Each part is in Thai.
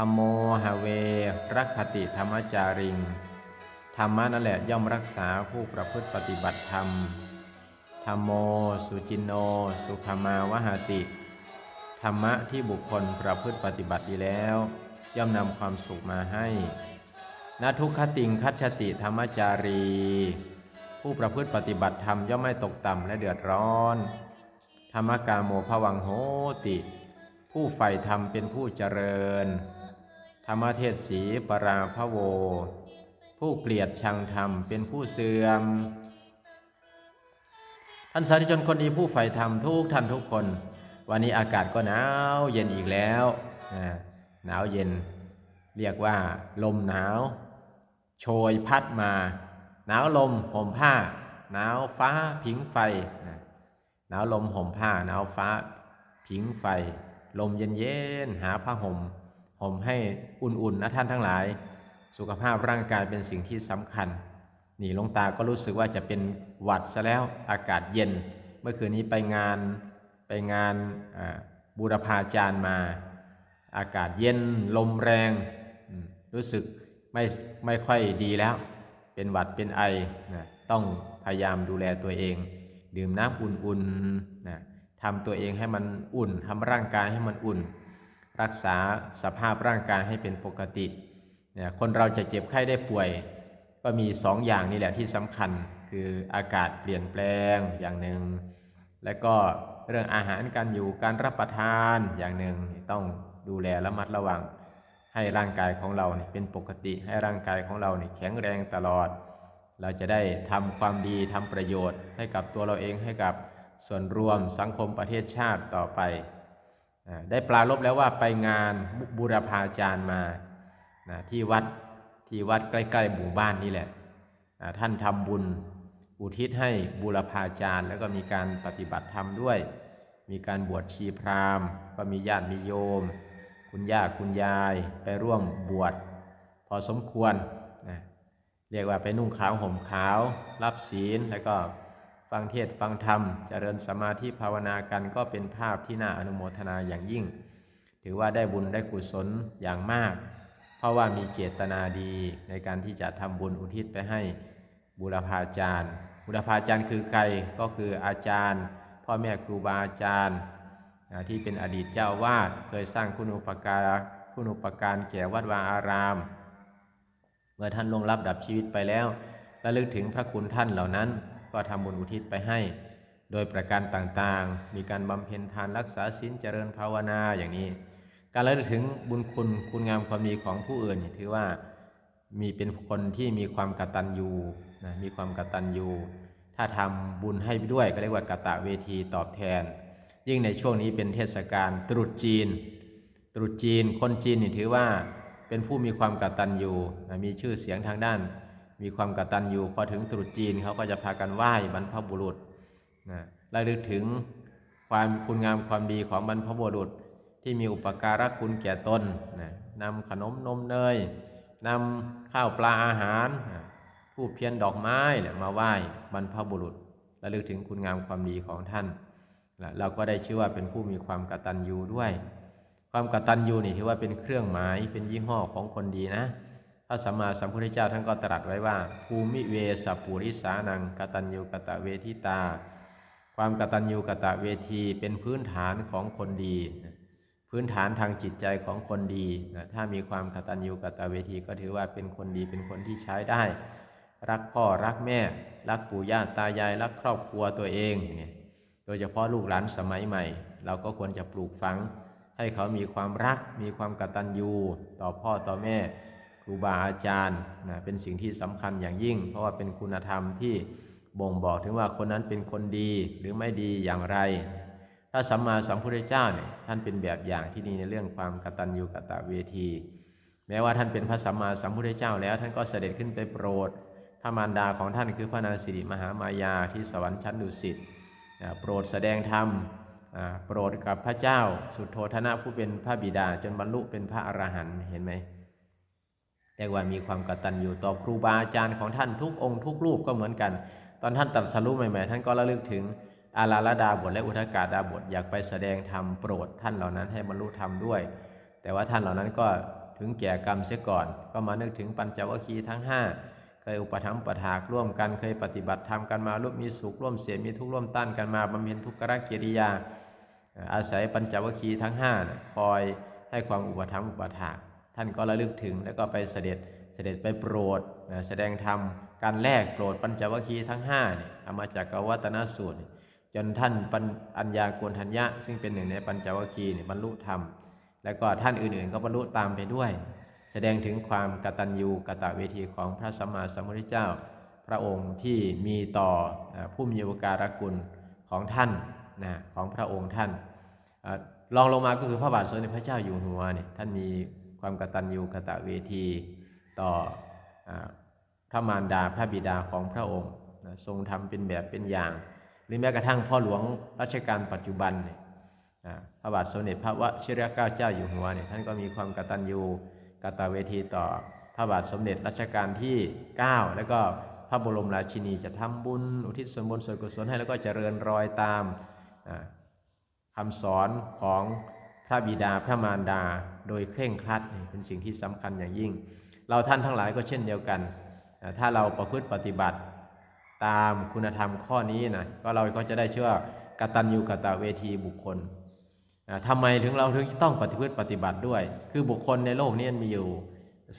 ธรรมโมหเวรักขติธรรมจาริง ธรรมะนั่นแหละย่อมรักษาผู้ประพฤติปฏิบัติธรรม ธรรมโม สุจินโน สุขมาวหาติ ธรรมะที่บุคคลประพฤติปฏิบัติดีแล้ว ย่อมนำความสุขมาให้นาทุกขติงคัจฉติธรรมจารี ผู้ประพฤติปฏิบัติธรรมย่อมไม่ตกต่ำและเดือดร้อน ธรรมกาโมภวังโหติ ผู้ใฝ่ธรรมเป็นผู้เจริญ ธรรมเทศสีปราพโว ผู้เกลียดชังธรรมเป็นผู้เสื่อม ท่านสาธุชนคนดีผู้ใฝ่ธรรมทุกท่านทุกคน วันนี้อากาศก็หนาวเย็นอีกแล้ว หนาวเย็น เรียกว่า ลมหนาว โชยพัดมา หนาวลมห่มผ้า หนาวฟ้าผิงไฟ หนาวลมห่มผ้า หนาวฟ้าผิงไฟ ลมเย็นๆหาผ้าห่ม ห่มให้อุ่นๆนะท่านทั้งหลาย สุขภาพร่างกายเป็นสิ่งที่สำคัญ นี่ลงตาก็รู้สึกว่าจะเป็นหวัดซะแล้วอากาศเย็น เมื่อคืนนี้ไปงานไปงานบูรพาจารย์มา อากาศเย็นลมแรง รู้สึกไม่ไม่ค่อยดีแล้ว เป็นหวัดเป็นไอนะต้องพยายามดูแลตัวเอง ดื่มน้ำอุ่นๆนะทำตัวเองให้มันอุ่นทำร่างกายให้มันอุ่น รักษาสภาพร่างกายให้เป็นปกติเนี่ยคนเราจะเจ็บไข้ได้ป่วย ก็มีสองอย่างนี่แหละที่สำคัญคืออากาศเปลี่ยนแปลงอย่างหนึ่ง และก็เรื่องอาหารการอยู่การรับประทานอย่างหนึ่งต้องดูแลระมัดระวัง ให้ร่างกายของเราเนี่ยเป็นปกติ ให้ร่างกายของเราเนี่ยแข็งแรงตลอด เราจะได้ทำความดีทำประโยชน์ ให้กับตัวเราเองให้กับส่วนรวมสังคมประเทศชาติต่อไป ได้ปลารบแล้วว่าไปงานบูรพาจารย์มานะที่วัดที่วัดใกล้ๆหมู่บ้านนี่แหละท่านทำบุญอุทิศให้บูรพาจารย์ แล้วก็มีการปฏิบัติธรรมด้วย มีการบวชชีพราหมณ์ ก็มีญาติมีโยม คุณย่าคุณยายไปร่วมบวชพอสมควรนะเรียกว่าไปนุ่งขาวห่มขาว รับศีลแล้วก็ ฟังเทศฟังธรรมเจริญสมาธิภาวนากันก็เป็นภาพที่น่าอนุโมทนาอย่างยิ่ง ถือว่าได้บุญได้กุศลอย่างมาก เพราะว่ามีเจตนาดีในการที่จะทำบุญอุทิศไปให้บุรพาจารย์ บุรพาจารย์คือใครก็คืออาจารย์ พ่อแม่ครูบาอาจารย์ที่เป็นอดีตเจ้าวาดเคยสร้างคุณอุปการคุณอุปการแก่วัดวาอาราม เมื่อท่านลงรับดับชีวิตไปแล้วระลึกถึงพระคุณท่านเหล่านั้น ก็ทำบุญอุทิศไปให้ โดยประการต่างๆ มีการบำเพ็ญทานรักษาศีลเจริญภาวนาอย่างนี้ การระลึกถึงบุญคุณคุณงามความดีของผู้อื่นถือว่ามีเป็นคนที่มีความกตัญญูนะมีความกตัญญูถ้าทำบุญให้ด้วยก็เรียกว่ากตะเวทีตอบแทน ยิ่งในช่วงนี้เป็นเทศกาลตรุษจีน ตรุษจีนคนจีนนี่ถือว่าเป็นผู้มีความกตัญญูมีชื่อเสียงทางด้าน มีความกตัญญูพอถึงตรุษจีนเขาก็จะพากันไหว้บรรพบุรุษนะระลึกถึงความคุณงามความดีของบรรพบุรุษที่มีอุปการะคุณแก่ตนนะนำขนมนมเนยนำข้าวปลาอาหารผู้เพียนดอกไม้มาไหว้บรรพบุรุษระลึกถึงคุณงามความดีของท่านและเราก็ได้ชื่อว่าเป็นผู้มีความกตัญญูด้วย ความกตัญญูนี่ถือว่าเป็นเครื่องหมายเป็นยี่ห้อของคนดีนะ พระสัมมาสัมพุทธเจ้าท่านก็ตรัสไว้ว่า ภูมิเวสปุริสานังกตัญญูกตะเวทิตา ความกตัญญูกตะเวทีเป็นพื้นฐานของคนดี พื้นฐานทางจิตใจของคนดีนะถ้ามีความกตัญญูกตะเวทีก็ถือว่าเป็นคนดีเป็นคนที่ใช้ได้ รักพ่อรักแม่ รักปู่ย่าตายายรักครอบครัวตัวเองโดยเฉพาะลูกหลานสมัยใหม่ เราก็ควรจะปลูกฝัง ให้เขามีความรักมีความกตัญญูต่อพ่อต่อแม่ ครูบาอาจารย์นะเป็นสิ่งที่สำคัญอย่างยิ่ง เพราะว่าเป็นคุณธรรมที่บ่งบอกถึงว่าคนนั้นเป็นคนดีหรือไม่ดีอย่างไร ถ้าสัมมาสัมพุทธเจ้าเนี่ยท่านเป็นแบบอย่างที่ดีในเรื่องความกตัญญูกตเวที แม้ว่าท่านเป็นพระสัมมาสัมพุทธเจ้าแล้ว ท่านก็เสด็จขึ้นไปโปรดพระมารดาของท่านคือพระนางสิริมหามายาที่สวรรค์ชั้นดุสิตโปรดแสดงธรรมโปรดกับพระเจ้า สุดโทธนะผู้เป็นพระบิดาจนบรรลุเป็นพระอรหันต์เห็นไหม เรียกว่ามีความกตัญญูต่อครูบาอาจารย์ของท่านทุกองค์ทุกรูปก็เหมือนกัน ตอนท่านตรัสรู้ใหม่ๆท่านก็ระลึกถึงอาลาลดาบทและอุทกาดาบทอยากไปแสดงธรรมโปรดท่านเหล่านั้นให้บรรลุธรรมด้วย แต่ว่าท่านเหล่านั้นก็ถึงแก่กรรมเสียก่อน ก็มานึกถึงปัญจวัคคีย์ทั้ง 5 เคยอุปถัมภ์ประทากร่วมกันเคยปฏิบัติธรรมกันมาร่วมมีสุขร่วมเสียมีทุกข์ร่วมต้านกันมาบำเพ็ญทุกขกิริยา อาศัยปัญจวัคคีย์ทั้ง5คอยให้ความอุปถัมภ์อุปถาก ท่านก็ระลึกถึงแล้วก็ไปเสด็จเสด็จไปโปรดนะแสดงธรรมการแลกโปรดปัญจวัคคีย์ทั้ง5เนี่ยเอามาจากกวัตนสูตรจนท่านปัญอัญญาโกณทัญญะ ซึ่งเป็นหนึ่งในปัญจวัคคีย์เนี่ยบรรลุธรรม แล้วก็ท่านอื่นๆ ก็บรรลุตามไปด้วย แสดงถึงความกตัญญูกตเวทีของพระสัมมาสัมพุทธเจ้า พระองค์ที่มีต่อผู้มีอุปการะคุณของท่านนะของพระองค์ท่านอารองลงมาก็คือพระบาทสมเด็จพระเจ้าอยู่หัวเนี่ยท่านมี ความกตัญญูกตเวที ต่ออพระมารดาพระบิดาของพระองค์ทรงทำเป็นแบบเป็นอย่าง หรือแม้กระทั่งพ่อหลวงรัชกาลปัจจุบันพระบาทสมเด็จพระวชิรเกล้าเจ้าอยู่หัวเนี่ยท่านก็มีความกตัญญูกตเวทีต่อพระบาทสมเด็จรัชกาลที่ 9 แล้วก็พระบรมราชินีจะทำบุญ อุทิศส่วนบุญส่วนกุศลให้แล้วก็เจริญรอยตามอ่าคำสอนของ พระบิดาพระมารดา โดยเคร่งครัดเป็นสิ่งที่สำคัญอย่างยิ่ง เราท่านทั้งหลายก็เช่นเดียวกัน ถ้าเราประพฤติปฏิบัติตามคุณธรรมข้อนี้นะก็เราก็จะได้เชื่อกตัญญูกตเวทีบุคคลอ่าทำไมถึงเราถึงต้องปฏิพฤติปฏิบัติด้วย คือบุคคลในโลกนี้มีอยู่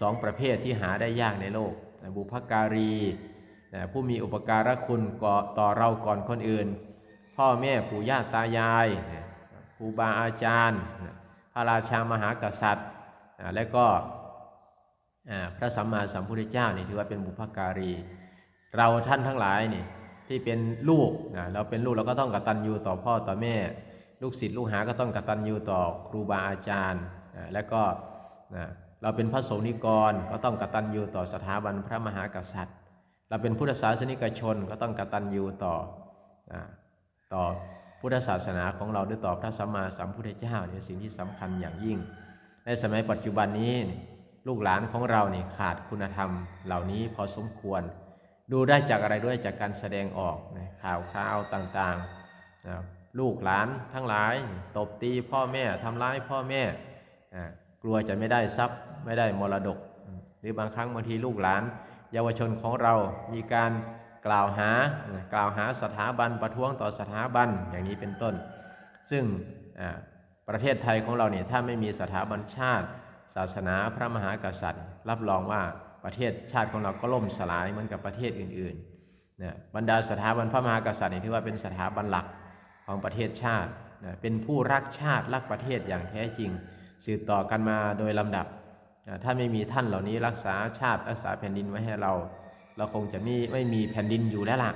สองประเภทที่หาได้ยากในโลก บุพการี ผู้มีอุปการะคุณก่อต่อเราก่อนคนอื่น พ่อแม่ปู่ย่าตายาย รูบาอาจารย์ พระราชามหากษัตริย์ และก็พระสัมมาสัมพุทธเจ้านี่ถือว่าเป็นบุพการี เราท่านทั้งหลายนี่ที่เป็นลูกนะเราเป็นลูกเราก็ต้องกตัญญูต่อพ่อต่อแม่ ลูกศิษย์ลูกหาก็ต้องกตัญญูต่อครูบาอาจารย์นะและก็นะเราเป็นพระสงฆ์นิกรก็ต้องกตัญญูต่อสถาบันพระมหากษัตริย์ เราเป็นพุทธศาสนิกชนก็ต้องกตัญญูต่อนะต่อ พุทธศาสนาของเราหรือต่อพระสัมมาสัมพุทธเจ้าเนี่ยสิ่งที่สำคัญอย่างยิ่ง ในสมัยปัจจุบันนี้ลูกหลานของเรานี่ขาดคุณธรรมเหล่านี้พอสมควร ดูได้จากอะไรด้วยจากการแสดงออกนะข่าวคราวต่างๆนะลูกหลานทั้งหลาย ตบตีพ่อแม่ทำร้ายพ่อแม่กลัวจะไม่ได้ทรัพย์ไม่ได้มรดก หรือบางครั้งบางทีลูกหลาน เยาวชนของเรามีการ กล่าวหากล่าวหาสถาบันประท้วงต่อสถาบันอย่างนี้เป็นต้น ซึ่งประเทศไทยของเราเนี่ยถ้าไม่มีสถาบันชาติ ศาสนาพระมหากษัตริย์ รับรองว่าประเทศชาติของเราก็ล่มสลายเหมือนกับประเทศอื่นๆนะบรรดาสถาบันพระมหากษัตริย์นี่ถือว่าเป็นสถาบันหลักของประเทศชาตินะเป็นผู้รักชาติรักประเทศอย่างแท้จริง สืบต่อกันมาโดยลำดับนะถ้าไม่มีท่านเหล่านี้รักษาชาติรักษาแผ่นดินไว้ให้เรา เราคงจะไม่ไม่มีแผ่นดินอยู่แล้วล่ะ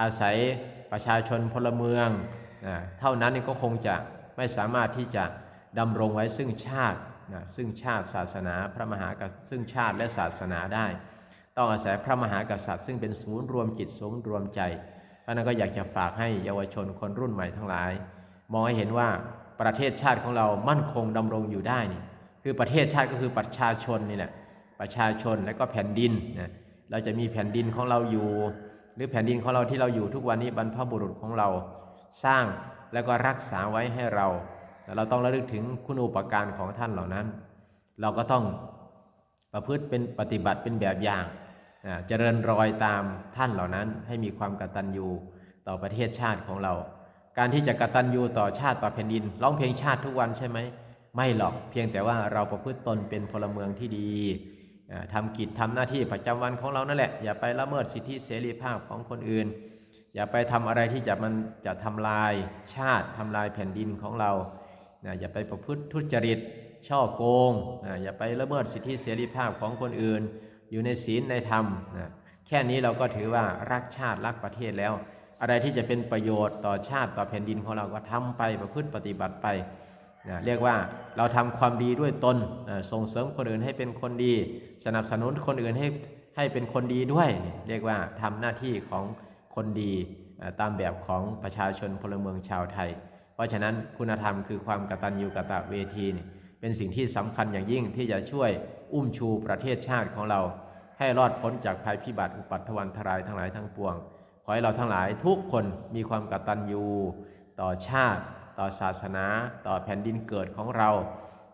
อาศัยประชาชนพลเมืองนะเท่านั้นก็คงจะไม่สามารถที่จะดำรงไว้ซึ่งชาตินะซึ่งชาติศาสนาพระมหากษัตริย์ซึ่งชาติและศาสนาได้ ต้องอาศัยพระมหากษัตริย์ ซึ่งเป็นศูนย์รวมจิตศูนย์รวมใจเพราะฉะนั้นก็อยากจะฝากให้เยาวชนคนรุ่นใหม่ทั้งหลาย มองให้เห็นว่าประเทศชาติของเรามั่นคงดำรงอยู่ได้นี่คือประเทศชาติก็คือประชาชนนี่แหละประชาชนและก็แผ่นดินนะ เราจะมีแผ่นดินของเราอยู่ หรือแผ่นดินของเราที่เราอยู่ทุกวันนี้บรรพบุรุษของเราสร้างแล้วก็รักษาไว้ให้เราแต่เราต้องระลึกถึงคุณูปการของท่านเหล่านั้น เราก็ต้องประพฤติเป็นปฏิบัติเป็นแบบอย่างเจริญรอยตามท่านเหล่านั้น ให้มีความกตัญญูต่อประเทศชาติของเรา การที่จะกตัญญูต่อชาติต่อแผ่นดินร้องเพลงชาติทุกวันใช่ไหมไม่หรอกเพียงแต่ว่าเราประพฤติตนเป็นพลเมืองที่ดี ทำกิจทำหน้าที่ประจำวันของเรานั่นแหละ อย่าไปละเมิดสิทธิเสรีภาพของคนอื่น อย่าไปทำอะไรที่จะมันจะทำลายชาติทำลายแผ่นดินของเรานะอย่าไปประพฤติทุจริตช่อโกงนะอย่าไปละเมิดสิทธิเสรีภาพของคนอื่น อยู่ในศีลในธรรมนะแค่นี้เราก็ถือว่ารักชาติรักประเทศแล้ว อะไรที่จะเป็นประโยชน์ต่อชาติต่อแผ่นดินของเราก็ทำไปประพฤติปฏิบัติไป นะเรียกว่าเราทำความดีด้วยตนนะส่งเสริมคนอื่นให้เป็นคนดี สนับสนุนคนอื่นให้ให้เป็นคนดีด้วย เรียกว่าทำหน้าที่ของคนดีตามแบบของประชาชนพลเมืองชาวไทย เพราะฉะนั้นคุณธรรมคือความกตัญญูกตเวทีนี่เป็นสิ่งที่สำคัญอย่างยิ่งที่จะช่วยอุ้มชูประเทศชาติของเรา ให้รอดพ้นจากภัยพิบัติอุปัตถวันตรายทั้งหลายทั้งปวง ขอให้เราทั้งหลายทุกคนมีความกตัญญูต่อชาติ ต่อศาสนาต่อแผ่นดินเกิดของเรา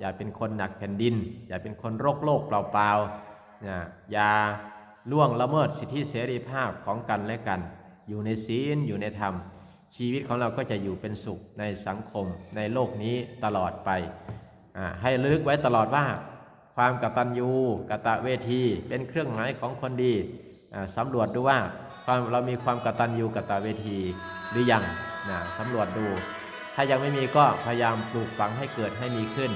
อย่าเป็นคนหนักแผ่นดิน อย่าเป็นคนโรคโลกเปล่าๆนะอย่าล่วงละเมิดสิทธิเสรีภาพของกันและกัน อยู่ในศีลอยู่ในธรรม ชีวิตของเราก็จะอยู่เป็นสุขในสังคมในโลกนี้ตลอดไปอ่าให้ลึกไว้ตลอดว่า ความกตัญญูกะตะเวทีเป็นเครื่องหมายของคนดีอ่าสำรวจดูว่าความเรามีความกตัญญูกะตะเวทีหรือยังนะสำรวจดู ถ้ายังไม่มีก็พยายามปลูกฝังให้เกิดให้มีขึ้น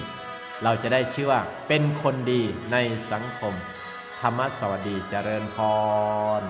เราจะได้ชื่อว่าเป็นคนดีในสังคม ธรรมสวัสดีเจริญพร